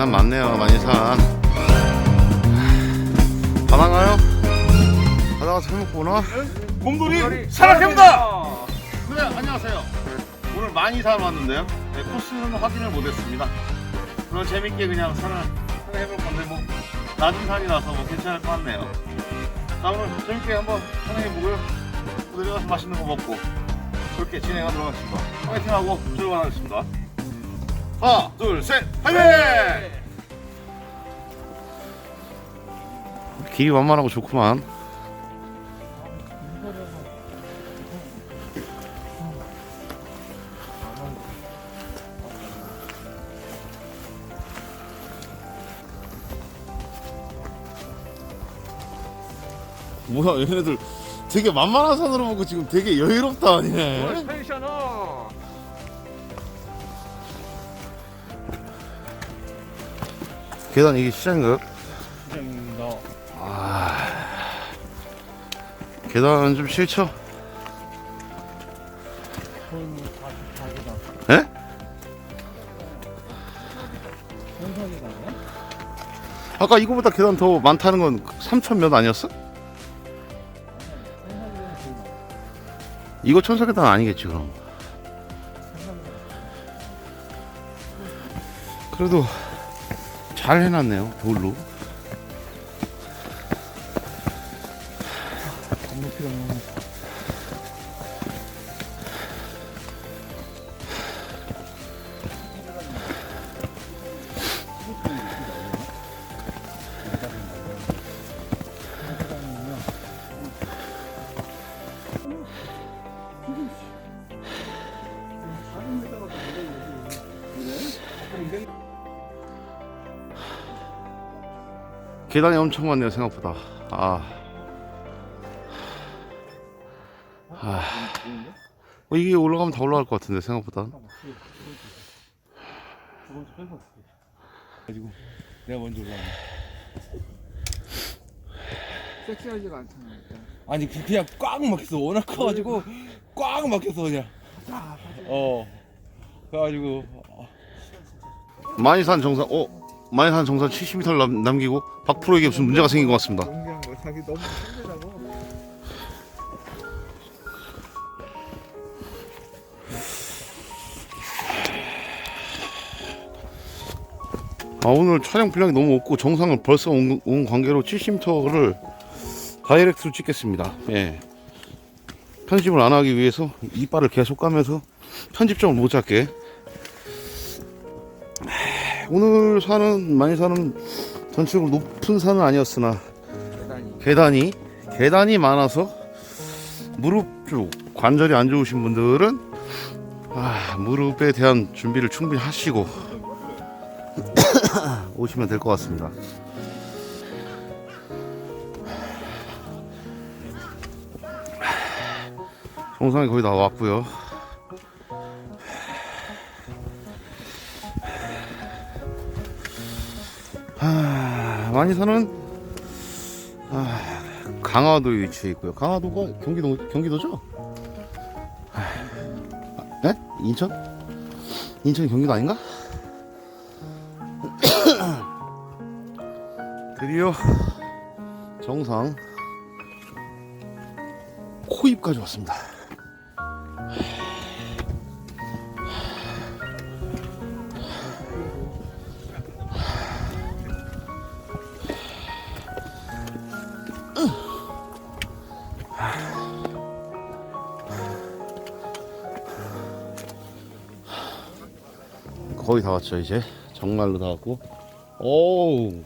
산 많네요 많이 산. 바다가요? 바다가 잘 먹고 오나? 곰돌이 산악회입니다! 네 안녕하세요. 오늘 많이 산 왔는데요. 네, 코스는 확인을 못했습니다. 그럼 재밌게 그냥 산을 산을 해볼 건데 뭐 낮은 산이라서 뭐 괜찮을 것 같네요. 자 오늘 재밌게 한번 산행해보고요. 또 내려가서 맛있는 거 먹고 그렇게 진행하도록 하겠습니다. 화이팅하고 출발하겠습니다 하나 둘셋 화이팅! 길이 완만하고 좋구만 뭐야 얘네들 되게 만만한 산으로 보고 지금 되게 여유롭다 아니네 텐션 계단 이게 시장인가요? 시장입니다. 계단 좀 싫죠? 손 44개다. 에? 현석이가요? 아까 이거보다 계단 더 많다는 건 3천 몇 아니었어? 이거 천사 계단 아니겠지 그럼 그래도 잘 해놨네요 돌로 계단이 엄청 많네요 생각보다 아, 아. 어, 이게 올라가면 다 올라갈 것 같은데 생각보다 가지고 내가 먼저 올라. 섹시하지가 않잖아. 일단. 아니 그- 그냥 꽉 막혔어. 워낙 커가지고 꽉 막혔어 그냥. 어. 그래가지고 만이산 정상 어 만이산 정상 70m 남, 남기고 박프로에게 무슨 문제가 생긴 것 같습니다 연기한 거 자기 너무 힘들다고. 아 오늘 촬영 분량이 너무 없고 정상을 벌써 온, 온 관계로 70m를 다이렉트로 찍겠습니다. 예. 편집을 안 하기 위해서 이빨을 계속 까면서 편집점을 못 잡게. 오늘 산은 많이 사는 전체적으로 높은 산은 아니었으나. 계단이 계단이 많아서 무릎 쪽 관절이 안 좋으신 분들은 아, 무릎에 대한 준비를 충분히 하시고 오시면 될 것 같습니다. 정상이 거의 다 왔고요. 아, 많이 사는 아, 강화도에 위치해 있고요. 강화도가 경기도 경기도죠? 아, 네? 인천? 인천이 경기도 아닌가? 드디어 정상 코입까지 왔습니다. 거의 다 왔죠 이제? 정말로 다 왔고. 오우.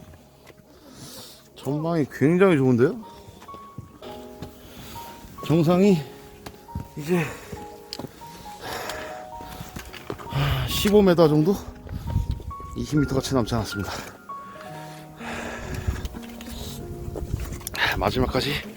전망이 굉장히 좋은데요? 정상이 이제 15m 정도? 20m가 채 남지 않았습니다. 마지막까지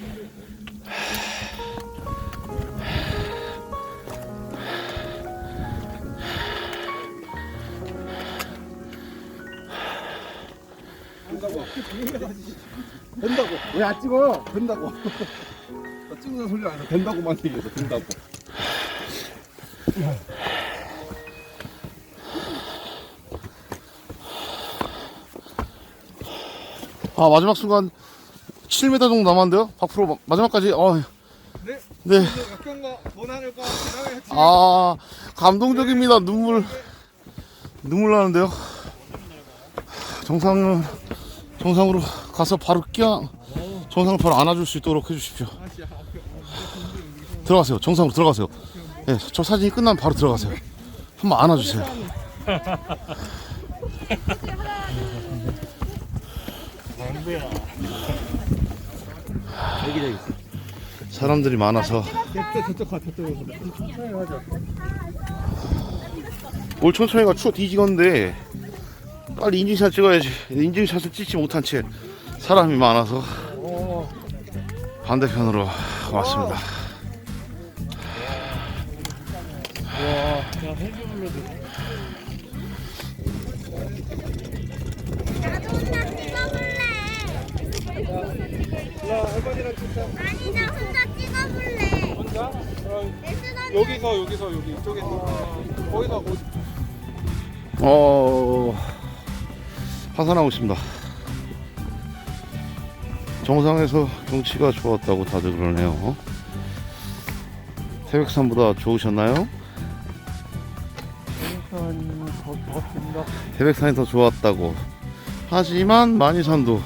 된다고. 왜 안 찍어? 된다고. 나 찍는 소리 아니라 된다고만 얘기해서 된다고. 아 마지막 순간 7m 정도 남았는데요. 밖으로 마- 마지막까지 어. 네. 네. 약간가 원하늘과 그다음에 해치. 아 감동적입니다. 눈물 눈물 나는데요. 정상 정상으로 가서 바로 끼어 정상을 바로 안아줄 수 있도록 해주십시오. 들어가세요. 정상으로 들어가세요. 네, 저 사진이 끝나면 바로 들어가세요. 한번 안아주세요. 사람들이 많아서 저쪽 가 저쪽. 천천히 하자. 뭘 천천히 가 추워 뒤지건데 빨리 인증샷 찍어야지 인증샷을 찍지 못한 채 사람이 많아서 반대편으로 왔습니다 나도 혼자 찍어볼래. 아니 나 혼자 찍어볼래. 내 수건 여기서 여기서 여기 이쪽에서 거기서 거기. 어 하산하고 있습니다. 정상에서 경치가 좋았다고 다들 그러네요. 태백산보다 좋으셨나요? 태백산이 더 좋았다고. 하지만 만이산도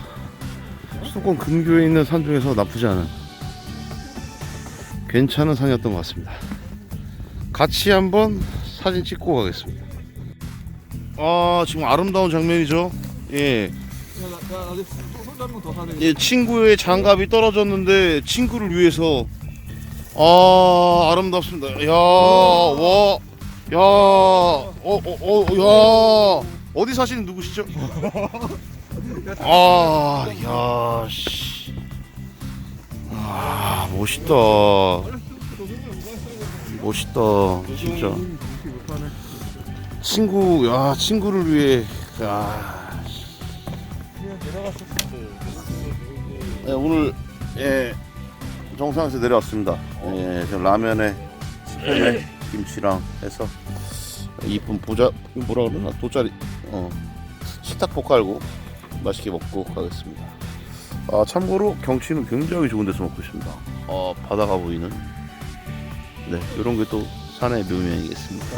수도권 근교에 있는 산 중에서 나쁘지 않은 괜찮은 산이었던 것 같습니다. 같이 한번 사진 찍고 가겠습니다. 아 지금 아름다운 장면이죠 예, 야, 야, 돼. 예 친구의 장갑이 떨어졌는데 친구를 위해서. 아 아름답습니다. 야 와야어어어 어, 야. 어디 사시는 누구시죠? 아 야 씨. 아 멋있다. 멋있다 진짜. 친구 야 친구를 위해. 야 네, 오늘 예 정상에서 내려왔습니다. 예, 저 라면에 스팸에 김치랑 해서 이쁜 보자 뭐라 그러나 돗자리 어 식탁보 깔고 맛있게 먹고 가겠습니다. 아 참고로 경치는 굉장히 좋은 데서 먹고 있습니다. 어 바다가 보이는 네 이런 게 또 산의 묘미이겠습니까?